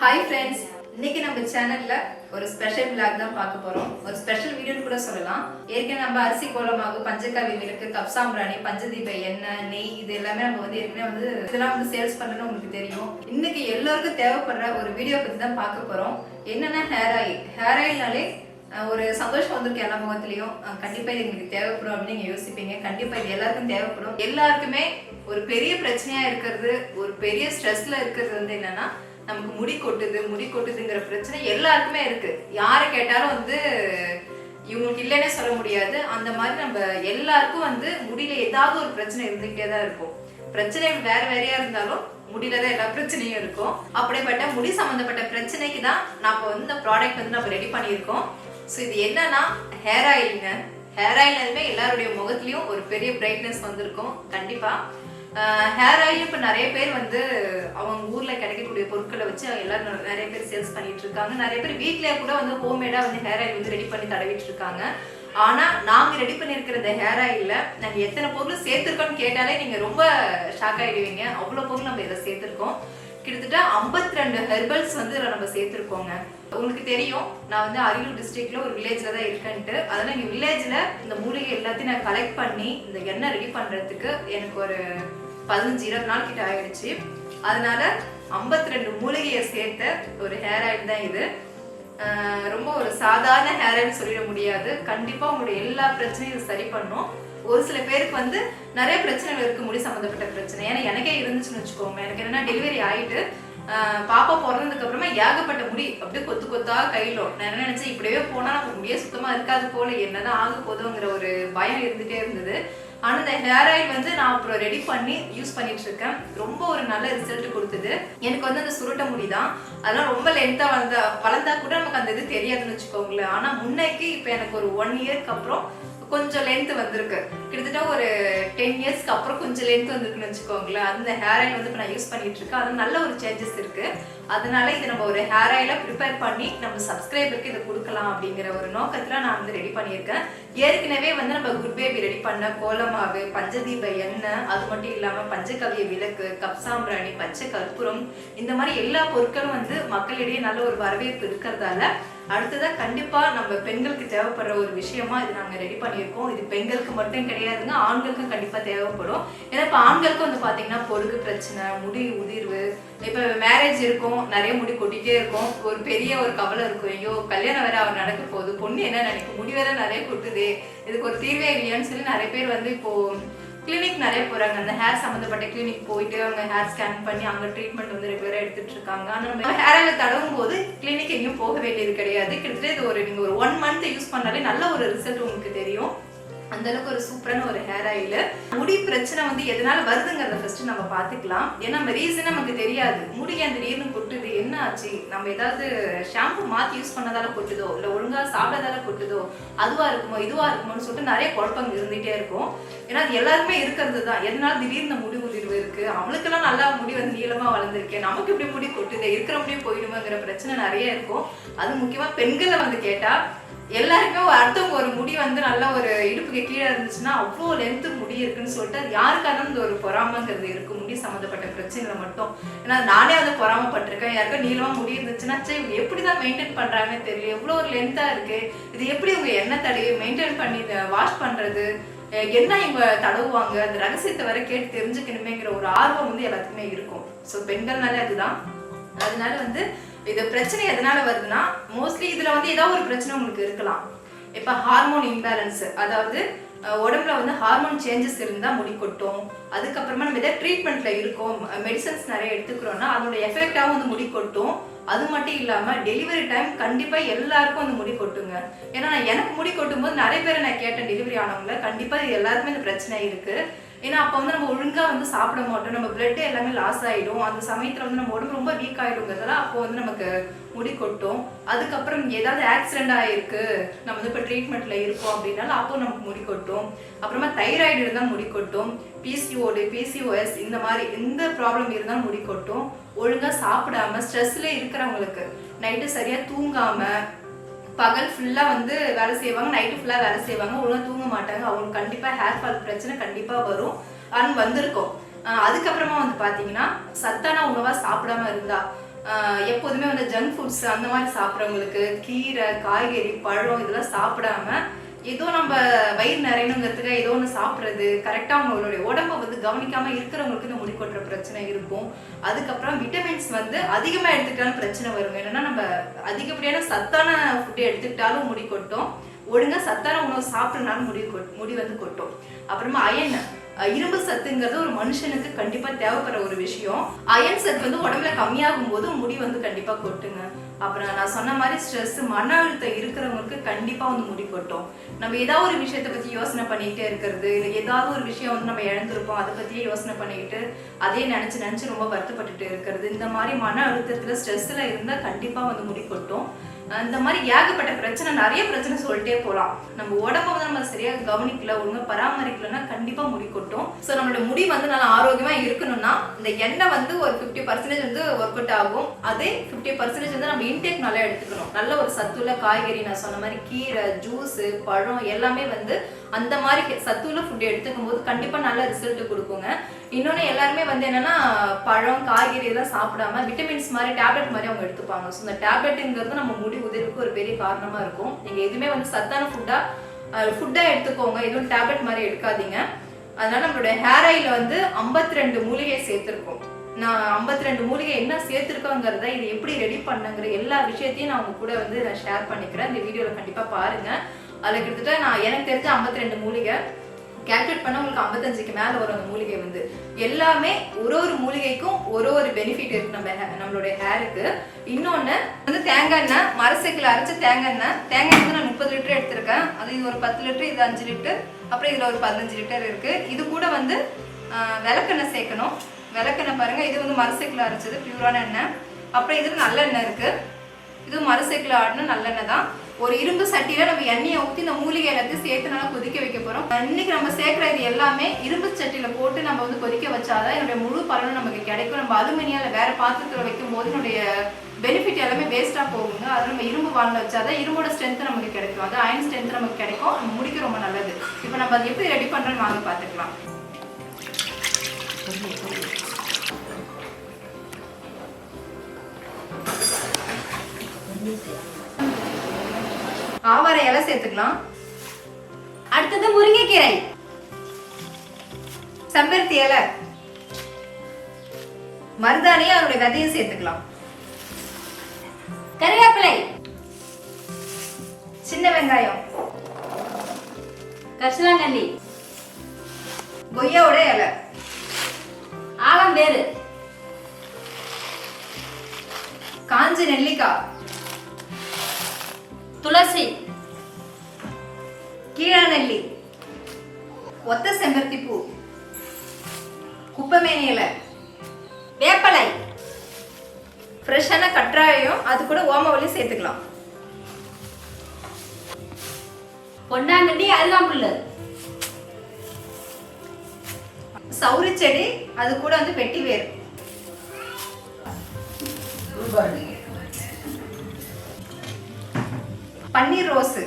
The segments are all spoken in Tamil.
ஹாய் ஃப்ரெண்ட்ஸ் இன்னைக்கு நம்ம சேனல்ல ஒரு ஸ்பெஷல் விளாக் தான் பார்க்க போறோம். ஒரு ஸ்பெஷல் வீடியோன்னு கூட சொல்லலாம். ஏற்கனவே நம்ம அரிசி கோலமாகு பஞ்சக்காவி விளக்கு கப்சாம்பிராணி பஞ்சதீப எண்ணெய் நெய் இது எல்லாமே நம்ம வந்து ஏற்கனவே வந்து இதெல்லாம் வந்து சேல்ஸ் பண்ணணும்னு உங்களுக்கு தெரியும். இன்னைக்கு எல்லாருக்கும் தேவைப்படுற ஒரு வீடியோ பத்தி தான் பார்க்க போறோம். என்னன்னா ஹேர் ஆயில் ஹேர் ஆயில்னாலே ஒரு சந்தோஷம் வந்திருக்கு எல்லா முகத்துலயும். கண்டிப்பா இது எங்களுக்கு தேவைப்படும் அப்படின்னு நீங்க யோசிப்பீங்க. கண்டிப்பா இது எல்லாருக்கும் தேவைப்படும். எல்லாருக்குமே ஒரு பெரிய பிரச்சனையா இருக்கிறது ஒரு பெரிய ஸ்ட்ரெஸ்ல இருக்கிறது வந்து என்னன்னா நமக்கு முடி கொட்டுது முடி கொட்டுதுங்கிற பிரச்சனை எல்லாருக்குமே இருக்கு. யாரை கேட்டாலும் வந்து இவங்களுக்கு இல்லைன்னே சொல்ல முடியாது. அந்த மாதிரி நம்ம எல்லாருக்கும் வந்து முடியில ஏதாவது ஒரு பிரச்சனை இருந்துகிட்டே தான் இருக்கும். பிரச்சனை வேற வேறையா இருந்தாலும் முடியில தான் எல்லா பிரச்சனையும் இருக்கும். அப்படிப்பட்ட முடி சம்பந்தப்பட்ட பிரச்சனைக்கு தான் நம்ம வந்து இந்த ப்ராடக்ட் வந்து நம்ம ரெடி பண்ணியிருக்கோம். ஸோ இது என்னன்னா ஹேர் ஆயிலுங்க ஹேர் ஆயில் எல்லாருடைய முகத்துலயும் ஒரு பெரிய பிரைட்னஸ் வந்திருக்கும். கண்டிப்பா. ஹேர் ஆயில் இப்போ நிறைய பேர் வந்து அவங்க ஊரில் கிடைக்கக்கூடிய பொருட்களை வச்சு எல்லாரும் நிறைய பேர் சேல்ஸ் பண்ணிட்டு இருக்காங்க. நிறைய பேர் வீட்லேயே கூட வந்து ஹோம்மேடாக வந்து ஹேர் ஆயில் வந்து ரெடி பண்ணி தடவிட்டு இருக்காங்க. ஆனால் நாங்கள் ரெடி பண்ணியிருக்கிற இந்த ஹேர் ஆயிலில் நாங்கள் எத்தனை பொருள் சேர்த்துருக்கோம்னு கேட்டாலே நீங்கள் ரொம்ப ஷாக் ஆகிடுவீங்க அவ்வளோ பொருள் நம்ம இதை சேர்த்துருக்கோம். கிட்டத்தட்ட 52 ரெண்டு ஹெர்பல்ஸ் வந்து நம்ம சேர்த்துருக்கோங்க. உங்களுக்கு தெரியும் நான் வந்து அரியலூர் டிஸ்ட்ரிக்ட்ல ஒரு வில்லேஜ்ல தான் இருக்கேன்ட்டு. அதனால இங்க வில்லேஜ்ல இந்த மூலிகை எல்லாத்தையும் நான் கலெக்ட் பண்ணி இந்த எண்ணெய் ரெடி பண்றதுக்கு எனக்கு ஒரு பதினஞ்சு இருபது நாள் கிட்ட ஆயிடுச்சு. அதனால 52 ரெண்டு மூலிகையை சேர்த்த ஒரு ஹேர் ஆயில் தான் இது. ரொம்ப ஒரு சாதாரண ஹேர் ஆயில் சொல்லிட முடியாது. கண்டிப்பா உங்களுடைய எல்லா பிரச்சனையும் இது சரி பண்ணும். ஒரு சில பேருக்கு வந்து நிறைய பிரச்சனைகள் இருக்கு முடி சம்மந்தப்பட்ட பிரச்சனை. ஏன்னா எனக்கே இருந்துச்சுன்னு வச்சுக்கோங்க. எனக்கு என்னன்னா டெலிவரி ஆயிட்டு பாப்பா பிறந்ததுக்கு அப்புறமா ஏகப்பட்ட முடி அப்படியே கொத்து கொத்தா கையில நான் என்ன நினைச்சேன் இப்படியே போனா நமக்கு முடியே சுத்தமா இருக்காது போல. என்னதான் ஆக போதுங்கிற ஒரு பயம் இருந்துட்டே இருந்தது. ஆனால் இந்த ஹேர் ஆயில் வந்து நான் அப்புறம் ரெடி பண்ணி யூஸ் பண்ணிட்டு இருக்கேன் ரொம்ப ஒரு நல்ல ரிசல்ட் கொடுத்தது. எனக்கு வந்து அந்த சுருட்ட முடி தான். அதெல்லாம் ரொம்ப லென்த்தா வளர்ந்தா வளர்ந்தா கூட நமக்கு அந்த இது தெரியாதுன்னு வச்சுக்கோங்களேன். ஆனா முன்னைக்கு இப்போ எனக்கு ஒரு ஒன் இயர்க்கு அப்புறம் கொஞ்சம் லென்த் வந்திருக்கு. கிட்டத்தட்ட ஒரு டென் இயர்ஸ்க்கு அப்புறம் கொஞ்சம் லென்த் வந்திருக்குன்னு வச்சுக்கோங்களேன். அந்த ஹேர் ஆயில் வந்து இப்போ நான் யூஸ் பண்ணிட்டு இருக்கேன் அது நல்ல ஒரு சேஞ்சஸ் இருக்கு. அதனால இதை நம்ம ஒரு ஹேர் ஆயில ப்ரிப்பேர் பண்ணி நம்ம சப்ஸ்கிரைபருக்கு இதை கொடுக்கலாம் அப்படிங்கிற ஒரு நோக்கத்துல நான் வந்து ரெடி பண்ணியிருக்கேன். ஏற்கனவே வந்து நம்ம குட் பேபி ரெடி பண்ண கோலமாவு பஞ்சதீப எண்ணெய் அது மட்டும் இல்லாம பஞ்சகவிய விளக்கு கப்சாம்பிராணி பச்சை கற்பூரம் இந்த மாதிரி எல்லா பொருட்களும் வந்து மக்களிடையே நல்ல ஒரு வரவேற்பு இருக்கிறதால அடுத்ததாக கண்டிப்பாக நம்ம பெண்களுக்கு தேவைப்படுற ஒரு விஷயமா இது நாங்கள் ரெடி பண்ணியிருக்கோம். இது பெண்களுக்கு மட்டும் கிடையாதுங்க ஆண்களுக்கும் கண்டிப்பாக தேவைப்படும். ஏன்னா இப்போ ஆண்களுக்கும் வந்து பார்த்தீங்கன்னா பொடுகு பிரச்சனை முடி உதிர்வு இப்போ மேரேஜ் இருக்கும் நிறைய முடி கொட்டிகிட்டே இருக்கும். ஒரு பெரிய ஒரு கவலை இருக்கும் ஐயோ கல்யாணம் வேற அவர் நடக்க போகுது பொண்ணு என்ன நினைக்கும்? முடி வேற நிறைய கொட்டுது இதுக்கு ஒரு தீர்வே இல்லையான்னு சொல்லி நிறைய பேர் வந்து இப்போது கிளினிக் நிறைய போறாங்க. அந்த ஹேர் சம்மந்தப்பட்ட கிளினிக் போயிட்டு அவங்க ஹேர் ஸ்கேன் பண்ணி அங்க ட்ரீட்மெண்ட் வந்து ரெகுலரா எடுத்துட்டு இருக்காங்க. ஆனால் நம்ம ஹேர் தடவும் போது கிளினிக் எங்கேயும் போக வேண்டியது கிடையாது. கிட்டத்தட்ட இது ஒரு நீங்க ஒரு ஒன் மந்த் யூஸ் பண்ணாலே நல்ல ஒரு ரிசல்ட் உங்களுக்கு தெரியும். அந்த அளவுக்கு ஒரு சூப்பரான ஒரு ஹேர் ஆயில் முடி பிரச்சனை வந்து எதனால வருதுங்கிறத ஃபர்ஸ்ட் நம்ம பார்த்துக்கலாம். ஏன்னா நம்ம ரீசன் நமக்கு தெரியாது. முடி அந்த திடீர்னு கொட்டுது? என்ன ஆச்சு? நம்ம ஏதாவது ஷாம்பு மாத்தி யூஸ் பண்ணதால கொட்டுதோ? இல்ல ஒழுங்கா சாப்பிட்டதால கொட்டுதோ? அதுவா இருக்குமோ? இதுவா இருக்குமோன்னு சொல்லிட்டு நிறைய குழப்பங்கள் இருந்துட்டே இருக்கும். ஏன்னா அது எல்லாருமே இருக்கிறது தான். எதனால திடீர்னு முடி உதிர்வு இருக்கு? அவங்களுக்கெல்லாம் நல்லா முடி வந்து நீளமா வளர்ந்துருக்கு. நமக்கு இப்படி முடி கொட்டுது? இருக்கிற முடியும் போயிடுமோங்கிற பிரச்சனை நிறைய இருக்கும். அது முக்கியமா பெண்களை வந்து கேட்டா எல்லாருக்குமே ஒரு அடுத்தவங்க ஒரு முடி வந்து நல்ல ஒரு இடுப்புக்கு கீழே இருந்துச்சுன்னா அவ்வளோ லென்த்து முடி இருக்குன்னு சொல்லிட்டு அது யாருக்காக இந்த ஒரு பொறாமைங்கிறது இருக்கு. முடி சம்மந்தப்பட்ட பிரச்சனைகளை மட்டும். ஏன்னா நானே அதை பொறாமப்பட்டிருக்கேன். யாருக்கும் நீளமாக முடி இருந்துச்சுன்னா சரி இவங்க எப்படி தான் மெயின்டைன் பண்ணுறாங்கன்னு தெரியல. எவ்வளோ ஒரு லென்த்தாக இருக்கு. இது எப்படி இவங்க எண்ணெய் தடவி மெயின்டைன் பண்ணி வாஷ் பண்ணுறது என்ன இவங்க தடவுவாங்க? அந்த ரகசியத்தை வரை கேட்டு தெரிஞ்சுக்கணுமேங்கிற ஒரு ஆர்வம் வந்து எல்லாத்துக்குமே இருக்கும். ஸோ பெண்கள்னாலே அதுதான். அதனால வந்து இது பிரச்சனை எதனால வருதுன்னா மோஸ்ட்லி இதுல வந்து ஏதாவது ஒரு பிரச்சனை உங்களுக்கு இருக்கலாம். இப்ப ஹார்மோன் இம்பேலன்ஸ் அதாவது உடம்புல வந்து ஹார்மோன் சேஞ்சஸ் இருந்தா முடி கொட்டும். அதுக்கப்புறமா நம்ம எதாவது ட்ரீட்மெண்ட்ல இருக்கோம் மெடிசன்ஸ் நிறைய எடுத்துக்கிறோம்னா அதோட எஃபெக்டாகவும் வந்து முடி கொட்டும். அது மட்டும் இல்லாம டெலிவரி டைம் கண்டிப்பா எல்லாருக்கும் வந்து முடி கொட்டுங்க. ஏன்னா நான் எனக்கு முடி கொட்டும் போது நிறைய பேரை நான் கேட்டேன் டெலிவரி ஆனவங்கள. கண்டிப்பா எல்லாருக்குமே இந்த பிரச்சனை இருக்கு. ஏன்னா அப்போ வந்து நம்ம ஒழுங்காக வந்து சாப்பிட மாட்டோம். நம்ம பிளட் எல்லாமே லாஸ் ஆகிடும் அந்த சமயத்தில் வந்து நம்ம உடம்பு ரொம்ப வீக் ஆயிடுங்கிறதால அப்போ வந்து நமக்கு முடி கொட்டும். அதுக்கப்புறம் ஏதாவது ஆக்சிடென்ட் ஆகிருக்கு நம்ம வந்து இப்போ ட்ரீட்மெண்ட்டில் இருக்கோம் அப்படின்னாலும் அப்போ நமக்கு முடி கொட்டும். அப்புறமா தைராய்டு இருந்தால் முடி கொட்டும். பிசிஓடி பிசிஓஎஸ் இந்த மாதிரி எந்த ப்ராப்ளம் இருந்தாலும் முடி கொட்டும். ஒழுங்காக சாப்பிடாம ஸ்ட்ரெஸ்லேயே இருக்கிறவங்களுக்கு நைட்டு சரியாக தூங்காமல் பகல் ஃபுல்லாக வந்து வேலை செய்வாங்க நைட்டு ஃபுல்லாக வேலை செய்வாங்க. ஒழுங்காக தூங்க மாட்டாங்க. அவங்களுக்கு கண்டிப்பாக ஹேர் ஃபால் பிரச்சனை கண்டிப்பாக வரும். அண்ட் வந்திருக்கும். அதுக்கப்புறமா வந்து பார்த்தீங்கன்னா சத்தான உணவாக சாப்பிடாம இருந்தா எப்போதுமே வந்து ஜங்க் ஃபுட்ஸ் அந்த மாதிரி சாப்பிட்றவங்களுக்கு கீரை காய்கறி பழம் இதெல்லாம் சாப்பிடாம ஏதோ நம்ம வயிறு நிறையணுங்கிறதுக்கு ஏதோ ஒன்று சாப்பிட்றது கரெக்டாக அவங்களுடைய உடம்ப வந்து கவனிக்காமல் இருக்கிறவங்களுக்கு இந்த முடி கொட்டுற பிரச்சனை இருக்கும். அதுக்கப்புறம் விட்டமின்ஸ் வந்து அதிகமாக எடுத்துக்கிட்டாலும் பிரச்சனை வரும். என்னன்னா நம்ம அதிகப்படியான சத்தான ஃபுட்டு எடுத்துக்கிட்டாலும் முடி கொட்டும். ஒழுங்கா சத்தான உணவு சாப்பிட்றனாலும் முடி கொட் முடி வந்து கொட்டும். அப்புறமா அயன் இரும்பு சத்துங்கிறது ஒரு மனுஷனுக்கு கண்டிப்பாக தேவைப்படுற ஒரு விஷயம். அயன் சத்து வந்து உடம்புல கம்மியாகும் போது முடி வந்து கண்டிப்பாக கொட்டுங்க. அப்புறம் நான் சொன்ன மாதிரி ஸ்ட்ரெஸ் மன அழுத்தம் இருக்கிறவங்களுக்கு கண்டிப்பா வந்து முடிப்பட்டோம் நம்ம ஏதாவது ஒரு விஷயத்தை பத்தி யோசனை பண்ணிக்கிட்டே இருக்கிறது இல்லை ஏதாவது ஒரு விஷயம் வந்து நம்ம இழந்திருப்போம் அதை பற்றியே யோசனை பண்ணிக்கிட்டு அதே நினைச்சு நினைச்சு ரொம்ப வருத்தப்பட்டுட்டு இருக்கிறது. இந்த மாதிரி மன அழுத்தத்துல ஸ்ட்ரெஸ்ல இருந்தா கண்டிப்பா வந்து முடிப்பட்டோம் இந்த மாதிரி ஏகப்பட்ட பிரச்சனை நிறைய பிரச்சனை சொல்லிட்டே போகலாம் நம்ம உடம்ப வந்து நம்ம சரியாக கவனிக்கல ஒழுங்காக பராமரிக்கலன்னா கண்டிப்பாக முடி கொட்டும். ஸோ நம்மளோட முடி வந்து நல்லா ஆரோக்கியமாக இருக்கணும்னா இந்த எண்ணெய் வந்து ஒரு ஃபிஃப்டி பர்சன்டேஜ் வந்து ஒர்க் அவுட் ஆகும். அதே ஃபிஃப்டி பர்சன்டேஜ் வந்து நம்ம இன்டேக் நல்லா எடுத்துக்கணும். நல்ல ஒரு சத்துள்ள காய்கறி நான் சொன்ன மாதிரி கீரை ஜூஸு பழம் எல்லாமே வந்து அந்த மாதிரி சத்துள்ள ஃபுட் எடுத்துக்கும் போது கண்டிப்பாக நல்ல ரிசல்ட் கொடுக்குங்க. இன்னொன்று எல்லாருமே வந்து என்னன்னா பழம் காய்கறி இதெல்லாம் சாப்பிடாம விட்டமின்ஸ் மாதிரி டேப்லெட் மாதிரி அவங்க எடுத்துப்பாங்க. ஸோ இந்த டேப்லெட்டுங்கிறது நம்ம முடி உதிர்வுக்கு ஒரு பெரிய காரணமாக இருக்கும். நீங்கள் எதுவுமே வந்து சத்தான ஃபுட்டாக ஃபுட்டாக எடுத்துக்கோங்க. எதுவும் டேப்லெட் மாதிரி எடுக்காதீங்க. அதனால நம்மளுடைய ஹேர் ஆயில் வந்து 52 ரெண்டு மூலிகை சேர்த்துருக்கோம். நான் 52 ரெண்டு மூலிகை என்ன சேர்த்துருக்கோங்கிறத இது எப்படி ரெடி பண்ணுங்கிற எல்லா விஷயத்தையும் நான் உங்க கூட வந்து நான் ஷேர் பண்ணிக்கிறேன். இந்த வீடியோவில் கண்டிப்பாக பாருங்கள் அதில் கிட்டத்தட்ட நான் எனக்கு தெரிஞ்ச 52 ரெண்டு மூலிகை. கேல்குலேட் பண்ண உங்களுக்கு ஐம்பத்தஞ்சுக்கு மேலே வரும் அந்த மூலிகை வந்து. எல்லாமே ஒரு ஒரு மூலிகைக்கும் ஒரு ஒரு பெனிஃபிட் இருக்கு நம்ம நம்மளுடைய ஹேருக்கு இன்னொன்று வந்து தேங்காய் எண்ணெய் மரசைக்கில் அரைச்ச தேங்காய் எண்ணெய். தேங்காய் வந்து நான் முப்பது லிட்டர் எடுத்திருக்கேன். அது இது ஒரு பத்து லிட்டர் இது அஞ்சு லிட்டர். அப்புறம் இதில் ஒரு பதினஞ்சு லிட்டர் இருக்கு. இது கூட வந்து விளக்கெண்ணெய் சேர்க்கணும். விளக்கெண்ணெய் பாருங்க. இது வந்து மரசைக்கில் அரைச்சது பியூரான எண்ணெய். அப்புறம் இது நல்லெண்ணெய் இருக்கு. இது மறுசைக்கிள் ஆடின நல்லெண்ணெய் தான். ஒரு இரும்பு சட்டியில நம்ம எண்ணெயை ஊற்றி இந்த மூலிகை எல்லாத்தையும் சேர்த்து நல்லா கொதிக்க வைக்க போறோம். இன்னைக்கு நம்ம சேர்க்குற இது எல்லாமே இரும்பு சட்டியில போட்டு நம்ம வந்து கொதிக்க வச்சாதான் என்னுடைய முழு பலனும் நமக்கு கிடைக்கும். நம்ம அலுமினியால வேற பாத்திரத்துல வைக்கும் போது என்னுடைய பெனிஃபிட் எல்லாமே வேஸ்டா போகுங்க. அது நம்ம இரும்பு வானில் வச்சாதான் இரும்போட ஸ்ட்ரென்த் நமக்கு கிடைக்கும். அது அயன் ஸ்ட்ரென்த் நமக்கு கிடைக்கும். நம்ம முடிக்க ரொம்ப நல்லது. இப்போ நம்ம அதை எப்படி ரெடி பண்றோம்னு வாங்க பார்த்துக்கலாம் ஆவாரை இலை சேர்த்துக்கலாம். அடுத்தது முருங்கைக்கீரை. செம்பருத்தி இலை மருதாணியை அவருடைய விதையும் சேர்த்துக்கலாம். கருவேப்பிலை. சின்ன வெங்காயம். கரிசலாங்கண்ணி. கொய்யாவோட இலை. ஆலம்பேரு. காஞ்ச நெல்லிக்காய். துளசி. கீழா நெல்லி ஒத்த செம்பருத்தி பூ குப்பைமேனி இலை. வேப்பலை. ஃப்ரெஷ்ஷான கற்றாழையும் அது கூட ஓமவல்லியும் சேர்த்துக்கலாம். பொன்னாங்கண்ணி அருகாம்புல்லு சௌரி செடி அது கூட வந்து வெட்டி வேர் பன்னீர் ரோஸு.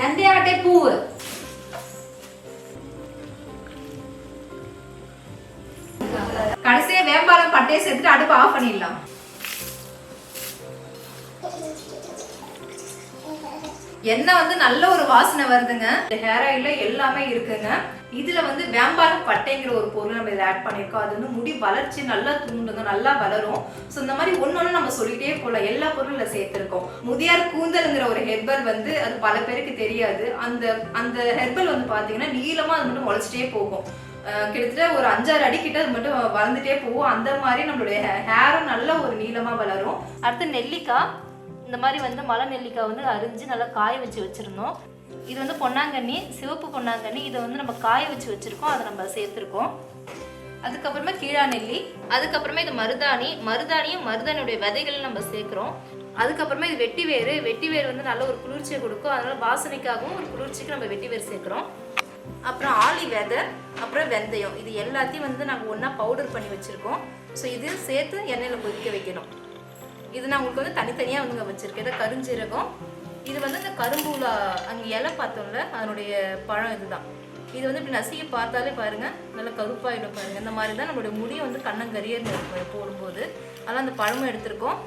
நந்தியாவட்டை பூவு. கடைசியா வேம்பாலம் பட்டையை சேர்த்துட்டு அடுப்பு ஆஃப் பண்ணிடலாம். எண்ணெய் வந்து நல்ல ஒரு வாசனை வருதுங்க. ஹேர் ஆயில எல்லாமே இருக்குங்க. இதுல வந்து வேம்பார பட்டைங்கிற ஒரு பொருள் நம்ம இதில் ஆட் பண்ணியிருக்கோம். அது வந்து முடி வளர்ச்சி நல்லா தூண்டுங்க நல்லா வளரும். ஸோ இந்த மாதிரி ஒன்று நம்ம சொல்லிட்டே போகலாம். எல்லா பொருளும் சேர்த்துருக்கோம். முதியார் கூந்தல்ங்கிற ஒரு ஹெர்பல் வந்து அது பல பேருக்கு தெரியாது. அந்த அந்த ஹெர்பல் வந்து பார்த்தீங்கன்னா நீளமாக அது மட்டும் முளைச்சிட்டே போகும். கிட்டத்தட்ட ஒரு அஞ்சாறு அடி கிட்ட அது மட்டும் வளர்ந்துட்டே போகும். அந்த மாதிரி நம்மளுடைய ஹேரும் நல்ல ஒரு நீளமாக வளரும். அடுத்து நெல்லிக்காய். இந்த மாதிரி வந்து மலை நெல்லிக்காய் வந்து அரிஞ்சு நல்லா காய வச்சு வச்சுருந்தோம். இது வந்து பொன்னாங்கண்ணி சிவப்பு பொன்னாங்கண்ணி. இதை வந்து நம்ம காய வச்சு வச்சுருக்கோம். அதை நம்ம சேர்த்துருக்கோம். அதுக்கப்புறமா கீழா நெல்லி அதுக்கப்புறமா இது மருதாணி. மருதாணியும் மருதாணியுடைய விதைகளும் நம்ம சேர்க்குறோம். அதுக்கப்புறமா இது வெட்டி வேறு வெட்டி வேர் வந்து நல்ல ஒரு குளிர்ச்சியை கொடுக்கும். அதனால வாசனைக்காகவும் ஒரு குளிர்ச்சிக்கு நம்ம வெட்டி வேர் சேர்க்குறோம். அப்புறம் ஆளி விதை அப்புறம் வெந்தயம். இது எல்லாத்தையும் வந்து நாங்கள் ஒன்றா பவுடர் பண்ணி வச்சுருக்கோம். ஸோ இது சேர்த்து எண்ணெயில் கொதிக்க வைக்கணும். இது நான் உங்களுக்கு வந்து தனித்தனியாக வந்து வச்சுருக்கேன். இதை கருஞ்சீரகம். இது வந்து இந்த கரும்பூலா அங்கே இலை பார்த்தோம்ல அதனுடைய பழம் இதுதான். இது வந்து இப்படி நசுக்கி பார்த்தாலே பாருங்க நல்லா கருப்பாயிடும் பாருங்க. இந்த மாதிரி தான் நம்மளுடைய முடியை வந்து கண்ணங்கரியர்னு இருக்கும் போடும்போது அதெல்லாம் அந்த பழமும் எடுத்திருக்கோம்.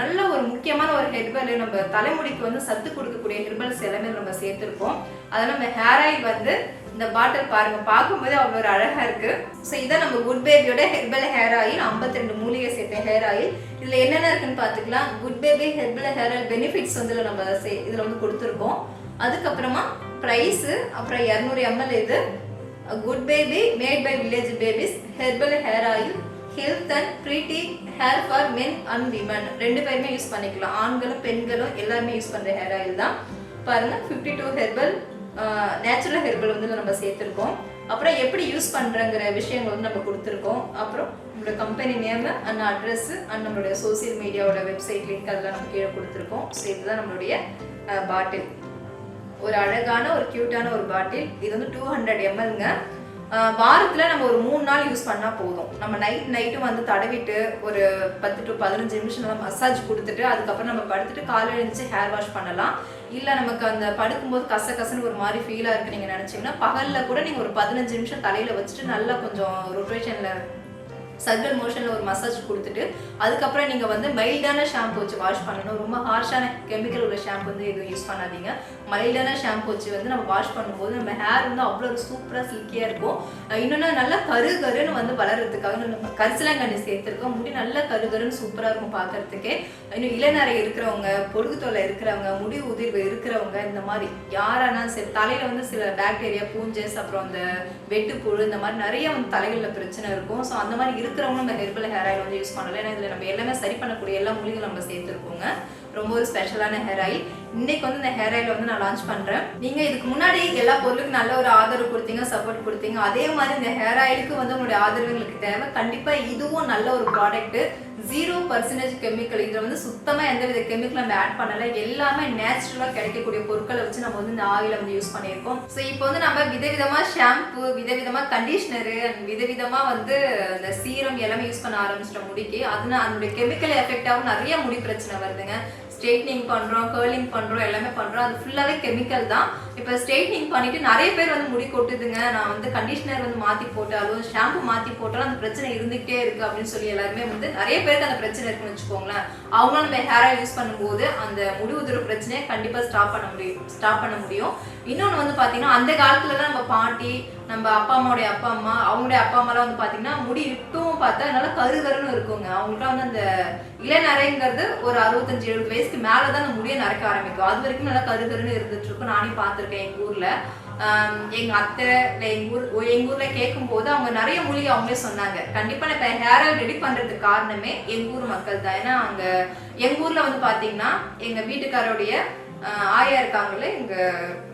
நல்ல ஒரு முக்கியமான ஒரு ஹெர்பல் நம்ம தலைமுடிக்கு வந்து சத்து கொடுக்கக்கூடிய ஹெர்பல்ஸ் எல்லாமே நம்ம சேர்த்துருக்கோம். அதெல்லாம் நம்ம ஹேர் ஆயில் வந்து இந்த பாட்டில் பாருங்க பார்க்கும்போதே அவ்வளோ ஒரு அழகா இருக்கு. ஸோ இதான் நம்ம குட் பேபியோட ஹெர்பல் ஹேர் ஆயில் 52 ரெண்டு மூலிகை சேர்த்த ஹேர் ஆயில் இதில் என்னென்ன இருக்குன்னு பார்த்துக்கலாம். Good baby herbal hair oil benefits வந்து நம்ம சே இதில் வந்து கொடுத்துருக்கோம். அதுக்கப்புறமா ப்ரைஸு அப்புறம் இரநூறு எம்எல் இது. Good baby made by village babies herbal hair oil health and pretty hair for men and women ரெண்டு பேருமே யூஸ் பண்ணிக்கலாம். ஆண்களும் பெண்களும் எல்லாருமே யூஸ் பண்ணுற ஹேர் ஆயில் தான். பாருங்க fifty two herbal natural herbal வந்து நம்ம சேர்த்துருக்கோம். அப்புறம் எப்படி யூஸ் பண்ணுறங்கிற விஷயங்கள் வந்து நம்ம கொடுத்துருக்கோம். அப்புறம் நம்மளோட company name and address and நம்மளுடைய சோசியல் மீடியாவோட வெப்சைட் லிங்க் அதெல்லாம் நம்ம கீழே கொடுத்துருக்கோம். ஸோ இதுதான் நம்மளுடைய பாட்டில் ஒரு அழகான ஒரு க்யூட்டான ஒரு பாட்டில் இது வந்து டூ ஹண்ட்ரட் எம்எல்ங்க வாரத்தில் நம்ம ஒரு மூணு நாள் யூஸ் பண்ணால் போதும். நம்ம நைட் நைட்டும் வந்து தடவிட்டு ஒரு பத்து டு பதினஞ்சு நிமிஷம் நல்லா மசாஜ் கொடுத்துட்டு அதுக்கப்புறம் நம்ம படுத்துட்டு காலையில் எழுந்துச்சு ஹேர் வாஷ் பண்ணலாம். இல்லை நமக்கு அந்த படுக்கும்போது கச கசன்னு ஒரு மாதிரி ஃபீலாக இருக்குது நீங்கள் நினச்சிங்கன்னா பகலில் கூட நீங்கள் ஒரு பதினஞ்சு நிமிஷம் தலையில் வச்சுட்டு நல்லா கொஞ்சம் ரொட்டேஷனில் சர்க்கிள் மோஷனில் ஒரு மசாஜ் கொடுத்துட்டு அதுக்கப்புறம் நீங்கள் வந்து மைல்டான ஷாம்பு வச்சு வாஷ் பண்ணணும். ரொம்ப ஹார்ஷான கெமிக்கல் உள்ள ஷாம்பு வந்து எதுவும் யூஸ் பண்ணாதீங்க. மைல்டான ஷாம்பு வச்சு வந்து நம்ம வாஷ் பண்ணும்போது நம்ம ஹேர் வந்து அவ்வளோ ஒரு சூப்பராக சில்கியாக இருக்கும். இன்னொன்று நல்லா கரு கருன்னு வந்து வளர்கிறதுக்காக நம்ம கரிசலாங்கண்ணி சேர்த்துருக்கோம். முடி நல்லா கரு கருன்னு சூப்பராக இருக்கும் பார்க்கறதுக்கே. இன்னும் இளநரை இருக்கிறவங்க பொடுகு தொலை இருக்கிறவங்க முடி உதிர்வு இருக்கிறவங்க இந்த மாதிரி யாரானா சரி தலையில் வந்து சில பாக்டீரியா பூஞ்சஸ் அப்புறம் அந்த வெட்டுப்புழு இந்த மாதிரி நிறைய வந்து தலைகளில் பிரச்சனை இருக்கும். ஸோ அந்த மாதிரி இருக்கிறவங்க நம்ம ஹெர்பல் ஹேர் ஆயில் வந்து யூஸ் பண்ணலாம் ஏன்னா இதில் நம்ம எல்லாமே சரி பண்ணக்கூடிய எல்லா மூலிகளும் நம்ம சேர்த்துருக்கோங்க. ரொம்ப ஒரு ஸ்பெஷலான ஹேர் ஆயில் இன்னைக்கு வந்து இந்த ஹேர் ஆயில் வந்து நான் லான்ச் பண்றேன். நீங்க இதுக்கு முன்னாடி எல்லா பொருளுக்கும் நல்ல ஒரு ஆதரவு கொடுத்தீங்க சப்போர்ட் கொடுத்தீங்க. அதே மாதிரி இந்த ஹேர் ஆயிலுக்கு வந்து உங்களுடைய ஆதரவு எங்களுக்கு தேவை. கண்டிப்பா இதுவும் நல்ல ஒரு ப்ராடக்ட் ஜீரோ பர்சன்டேஜ் கெமிக்கல் இதுல வந்து சுத்தமா எந்த வித கெமிக்கல் நம்ம ஆட் பண்ணல. எல்லாமே நேச்சுரலா கிடைக்கக்கூடிய பொருட்களை வச்சு நம்ம வந்து இந்த ஆயில வந்து யூஸ் பண்ணியிருக்கோம். ஸோ இப்போ வந்து நம்ம விதவிதமா ஷாம்பு விதவிதமா கண்டிஷனரு விதவிதமா வந்து இந்த சீரம் எல்லாமே யூஸ் பண்ண ஆரம்பிச்சிட்டோம் முடிக்கு. அதனால அதனுடைய கெமிக்கல் எஃபெக்டாகவும் நிறைய முடி பிரச்சனை வருதுங்க. ஸ்ட்ரெயிட்னிங் பண்ணுறோம் கேர்லிங் பண்ணுறோம் எல்லாமே பண்ணுறோம் அது ஃபுல்லாகவே கெமிக்கல் தான். இப்போ ஸ்ட்ரெயிட்னிங் பண்ணிட்டு நிறைய பேர் வந்து முடி கொட்டுதுங்க. நான் வந்து கண்டிஷனர் வந்து மாற்றி போட்டாலும் ஷாம்பு மாற்றி போட்டாலும் அந்த பிரச்சனை இருந்துகிட்டே இருக்கு அப்படின்னு சொல்லி எல்லாருமே வந்து நிறைய பேருக்கு அந்த பிரச்சனை இருக்குன்னு வச்சுக்கோங்களேன். அவங்களும் நம்ம ஹேர் ஆயில் யூஸ் பண்ணும்போது அந்த முடி உதிர பிரச்சனையை கண்டிப்பாக ஸ்டாப் பண்ண முடியும். ஸ்டாப் பண்ண முடியும். இன்னொன்று வந்து பார்த்தீங்கன்னா அந்த காலத்துலலாம் நம்ம பாட்டி நம்ம அப்பா அம்மாவுடைய அப்பா அம்மா அவங்களுடைய அப்பா அம்மாலாம் வந்து பார்த்தீங்கன்னா முடி இப்பவும் பார்த்தா நல்லா கரு கருன்னு இருக்குங்க. அவங்கள்ட்ட வந்து அந்த இளநரைங்கிறது ஒரு அறுபத்தஞ்சு எழுபது வயசுக்கு மேலே தான் அந்த முடியை நரைக்க ஆரம்பிக்கும். அது வரைக்கும் நல்லா கரு கருன்னு இருந்துட்டு இருக்கும். நானே பார்த்துருக்கேன். எங்கள் ஊரில். எங்கள் அத்தை இல்லை எங்கள் ஊர் ஓ- ஊரில் கேட்கும்போது கேட்கும் போது அவங்க நிறைய மொழி அவங்களே சொன்னாங்க. கண்டிப்பாக நான் இப்போ ஹேர் ஆயில் ரெடி பண்ணுறதுக்கு காரணமே எங்கள் ஊர் மக்கள் தான். ஏன்னா அங்கே எங்கள் ஊரில் வந்து பார்த்தீங்கன்னா எங்கள் வீட்டுக்காரோடைய ஆயா இருக்காங்களே எங்கள்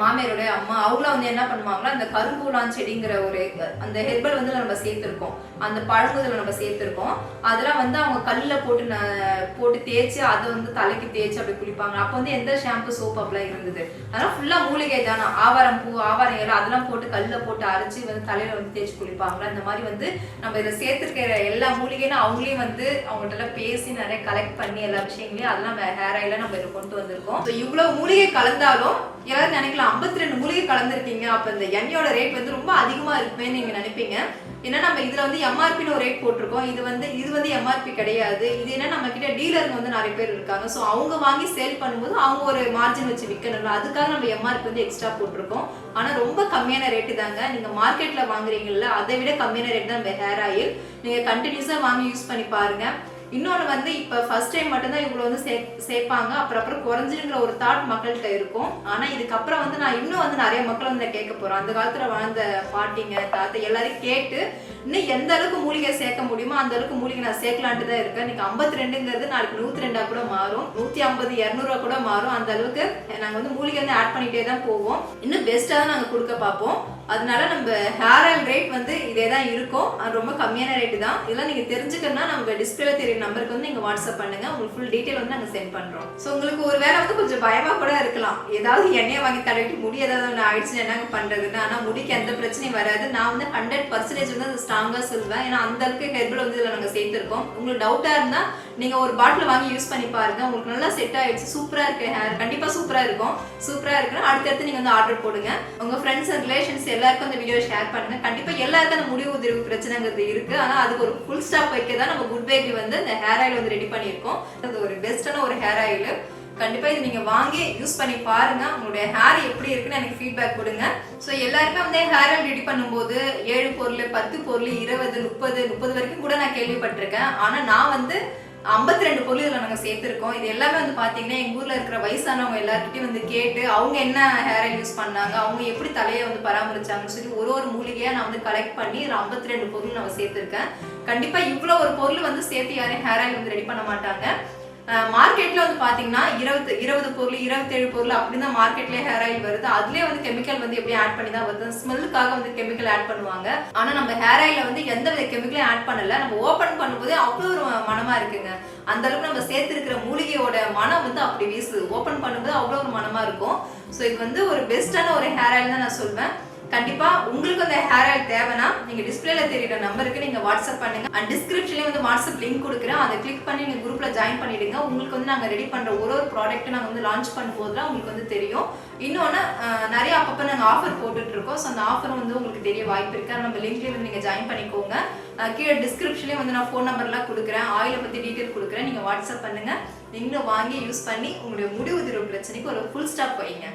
மாமியாரோட அம்மா அவங்கள வந்து என்ன பண்ணுவாங்கன்னா அந்த கரும்பூலான் செடிங்கிற ஒரு அந்த ஹெர்பல் வந்து நம்ம சேர்த்துருக்கோம். அந்த பழங்குதலை நம்ம சேர்த்துருக்கோம். அதெல்லாம் வந்து அவங்க கல்லில் போட்டு ந- போட்டு தேய்ச்சி அதை வந்து தலைக்கு தேய்ச்சி அப்படி குளிப்பாங்க. அப்போ வந்து எந்த ஷாம்பு சோப் அப்படிலாம் இருந்தது. அதெல்லாம் ஃபுல்லாக மூலிகை தானே? ஆவாரம் பூ ஆவாரம் இலை அதெல்லாம் போட்டு கல்லில் போட்டு அரைச்சி வந்து தலையில் வந்து தேய்ச்சி குளிப்பாங்க அந்த மாதிரி வந்து நம்ம இதில் சேர்த்துருக்கிற எல்லா மூலிகையும் அவங்களையும் வந்து அவங்கள்ட்டெல்லாம் பேசி நிறைய கலெக்ட் பண்ணி எல்லா விஷயங்களையும் அதெல்லாம் ஹேர் ஆயில நம்ம இதில் கொண்டு வந்திருக்கோம். ஸோ இவ்வளோ மூலிகை கலந்தாலும் எல்லாரும் நினைக்கலாம் 52 ரெண்டு மூலிகை கலந்துருக்கீங்க. அப்போ இந்த எண்ணெயோட ரேட் வந்து ரொம்ப அதிகமாக இருக்குமேன்னு நீங்கள் நினைப்பீங்க. ஏன்னா நம்ம இதுல வந்து எம்ஆர்பின்னு ஒரு ரேட் போட்டிருக்கோம். இது வந்து இது வந்து எம்ஆர்பி கிடையாது. இது என்ன நம்ம கிட்ட டீலருங்க வந்து நிறைய பேர் இருக்காங்க. ஸோ அவங்க வாங்கி சேல் பண்ணும்போது அவங்க ஒரு மார்ஜின் வச்சு விற்கணும்ல அதுக்காக நம்ம எம்ஆர்பி வந்து எக்ஸ்ட்ரா போட்டிருக்கோம். ஆனால் ரொம்ப கம்மியான ரேட்டு தாங்க. நீங்க மார்க்கெட்ல வாங்குறீங்கல்ல அதை விட கம்மியான ரேட் தான் நம்ம ஹேர் ஆயில் நீங்க கண்டினியூஸா வாங்கி யூஸ் பண்ணி பாருங்க. இன்னொன்று வந்து இப்போ ஃபர்ஸ்ட் டைம் மட்டும்தான் இவ்வளோ வந்து சே சேர்ப்பாங்க. அப்புறம் அப்புறம் குறைஞ்சிருங்கிற ஒரு தாட் மக்கள்கிட்ட இருக்கும். ஆனால் இதுக்கப்புறம் வந்து நான் இன்னும் வந்து நிறைய மக்கள் வந்து கேட்க போகிறோம் அந்த காலத்தில் வாழ்ந்த பாட்டிங்க தாத்தா எல்லாரையும் கேட்டு இன்னும் எந்த அளவுக்கு மூலிகை சேர்க்க முடியுமோ அந்த அளவுக்கு மூலிகை நான் சேர்க்கலான்ட்டு தான் இருக்கேன். இன்னைக்கு ஐம்பத்தி ரெண்டுங்கிறது நாளைக்கு நூற்றி ரெண்டாக கூட மாறும். நூற்றி ஐம்பது இரநூறுவா கூட மாறும். அந்த அளவுக்கு நாங்கள் வந்து மூலிகை வந்து ஆட் பண்ணிகிட்டே தான் போவோம். இன்னும் பெஸ்ட்டாக தான் நாங்கள் கொடுக்க பார்ப்போம். அதனால நம்ம ஹேர் ஆயில் ரேட் வந்து இதே தான் இருக்கும். அது ரொம்ப கம்மியான ரேட்டு தான். இதெல்லாம் நீங்கள் தெரிஞ்சுக்கணும்னா நம்ம டிஸ்பிளே தெரியும் நம்பருக்கு வந்து நீங்கள் வாட்ஸ்அப் பண்ணுங்கள் உங்களுக்கு ஃபுல் டீட்டெயில் வந்து நாங்கள் சென்ட் பண்ணுறோம் ஸோ உங்களுக்கு ஒரு வேளை வந்து கொஞ்சம் பயமாக கூட இருக்கலாம். ஏதாவது எண்ணெயை வாங்கி தடவிட்டு முடி ஏதாவது ஒன்று ஆயிடுச்சுன்னு என்னங்க பண்ணுறதுன்னு ஆனால் முடிக்கு எந்த பிரச்சனையும் வராது. நான் வந்து ஹண்ட்ரட் பர்சன்டேஜ் வந்து அது ஸ்ட்ராங்காக சொல்லுவேன் ஏன்னா அந்த அளவுக்கு ஹெர்பல் வந்து இதில் நாங்கள் சேர்த்துருக்கோம். உங்களுக்கு டவுட்டாக இருந்தால் நீங்கள் ஒரு பாட்டில் வாங்கி யூஸ் பண்ணி பாருங்க. உங்களுக்கு நல்லா செட் ஆயிடுச்சு. சூப்பராக இருக்கு ஹேர் கண்டிப்பாக சூப்பராக இருக்கும். சூப்பராக இருக்குன்னா அடுத்தடுத்து நீங்கள் வந்து ஆர்டர் போடுங்க. உங்கள் ஃப்ரெண்ட்ஸ் அண்ட் ரிலேஷன்ஸ் எல்லாருக்கும் அந்த வீடியோ ஷேர் பண்ணுங்க. கண்டிப்பா எல்லாருக்கும் அந்த முடிவு உதிர்வு பிரச்சனைங்கிறது இருக்கு. ஆனா அதுக்கு ஒரு ஃபுல் ஸ்டாப் வைக்க தான் நம்ம குட் பேபி வந்து இந்த ஹேர் ஆயில் வந்து ரெடி பண்ணியிருக்கோம். அது ஒரு பெஸ்டான ஒரு ஹேர் ஆயில் கண்டிப்பா இது நீங்க வாங்கி யூஸ் பண்ணி பாருங்க. உங்களுடைய ஹேர் எப்படி இருக்குன்னு எனக்கு ஃபீட்பேக் கொடுங்க. ஸோ எல்லாருமே வந்து ஹேர் ஆயில் ரெடி பண்ணும்போது ஏழு பொருள் பத்து பொருள் இருபது முப்பது முப்பது வரைக்கும் கூட நான் கேள்விப்பட்டிருக்கேன். ஆனா நான் வந்து ஐம்பத்தி ரெண்டு பொருள் இதில் நாங்கள் சேர்த்துருக்கோம். இது எல்லாமே வந்து பார்த்தீங்கன்னா எங்கள் ஊரில் இருக்கிற வயசானவங்க எல்லாருக்கிட்டையும் வந்து கேட்டு அவங்க என்ன ஹேர் ஆயில் யூஸ் பண்ணாங்க அவங்க எப்படி தலையை வந்து பராமரிச்சாங்கன்னு சொல்லி ஒரு ஒரு மூலிகையாக நான் வந்து கலெக்ட் பண்ணி ஒரு ஐம்பத்தி ரெண்டு பொருள் நான் சேர்த்துருக்கேன். கண்டிப்பாக இவ்வளோ ஒரு பொருள் வந்து சேர்த்து யாரையும் ஹேர் ஆயில் வந்து ரெடி பண்ண மாட்டாங்க. மார்க்கெட்ல வந்து பாத்தீங்கன்னா இருபது இருபது பொருள் இருபத்தேழு பொருள் அப்படின்னு தான் மார்க்கெட்லயே ஹேர் ஆயில் வருது. அதுலயே வந்து கெமிக்கல் வந்து எப்படி ஆட் பண்ணி தான் வருது. ஸ்மெல்லுக்காக வந்து கெமிக்கல் ஆட் பண்ணுவாங்க. ஆனா நம்ம ஹேர் ஆயில வந்து எந்த வித கெமிக்கலையும் ஆட் பண்ணல. நம்ம ஓபன் பண்ணும்போதே அவ்வளோ ஒரு மனமா இருக்குங்க. அந்த அளவுக்கு நம்ம சேர்த்திருக்கிற மூலிகையோட மனம் வந்து அப்படி வீசுது. ஓபன் பண்ணும்போது அவ்வளோ ஒரு மனமா இருக்கும். ஸோ இது வந்து ஒரு பெஸ்டான ஒரு ஹேர் ஆயில் தான் நான் சொல்வேன். கண்டிப்பாக உங்களுக்கு அந்த ஹேர் ஆயில் தேவைன்னா நீங்கள் டிஸ்பிளேல தெரியுற நம்பருக்கு நீங்கள் வாட்ஸ்அப் பண்ணுங்க. அண்ட் டிஸ்கிரிப்ஷன்லேயே வந்து வாட்ஸ்அப் லிங்க் கொடுக்குறேன். அதை கிளிக் பண்ணி நீங்கள் குரூப்பில் ஜாயின் பண்ணிடுங்க. உங்களுக்கு வந்து நாங்கள் ரெடி பண்ணுற ஒரு ஒரு ப்ராடக்ட் நாங்கள் வந்து லான்ச் பண்ணும்போது தான் உங்களுக்கு வந்து தெரியும். இன்னொன்று நிறைய அப்பப்போ நாங்கள் ஆஃபர் போட்டுட்டு இருக்கோம் ஸோ அந்த ஆஃபர் வந்து உங்களுக்கு தெரிய வாய்ப்பு இருக்கு. நம்ம லிங்க்லேயே வந்து நீங்கள் ஜாயின் பண்ணிக்கோங்க. கீழே டிஸ்கிரிப்ஷன்லேயே வந்து நான் ஃபோன் நம்பர்லாம் கொடுக்குறேன். ஆயிலை பற்றி டீட்டெயில் கொடுக்குறேன். நீங்கள் வாட்ஸ்அப் பண்ணுங்கள் நீங்களும் வாங்கி யூஸ் பண்ணி உங்களுடைய முடி உதிர்வு பிரச்சனைக்கு ஒரு ஃபுல் ஸ்டாப் வைங்க.